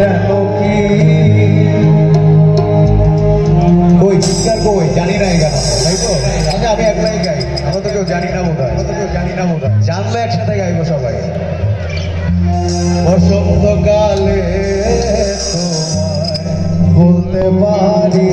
যেন কি কই চিৎকার জানি না এই তাই তো? আচ্ছা আমি একলাই গাই, আমরা তো কেউ জানি না বোধ হয় তো কেউ জানি না বোধ হয় জানলে একসাথে গাইবো সবাই। বসন্তকালে তোমায় বলতে পারি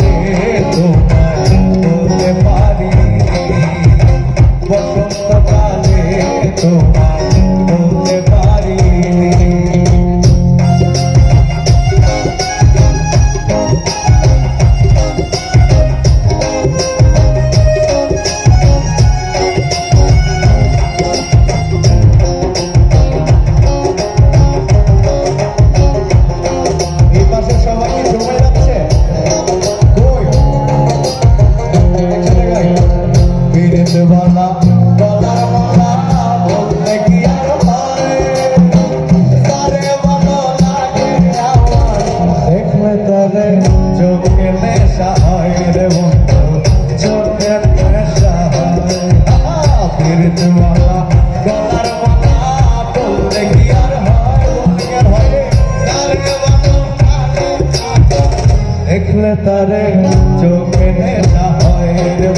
é. নেশা হয় রে বন্ধু চোখের নেশা হয়। ফিরতে মালা গলার মালা বলতে কি আর দেখলে তারে চোখে নেশা হয় রে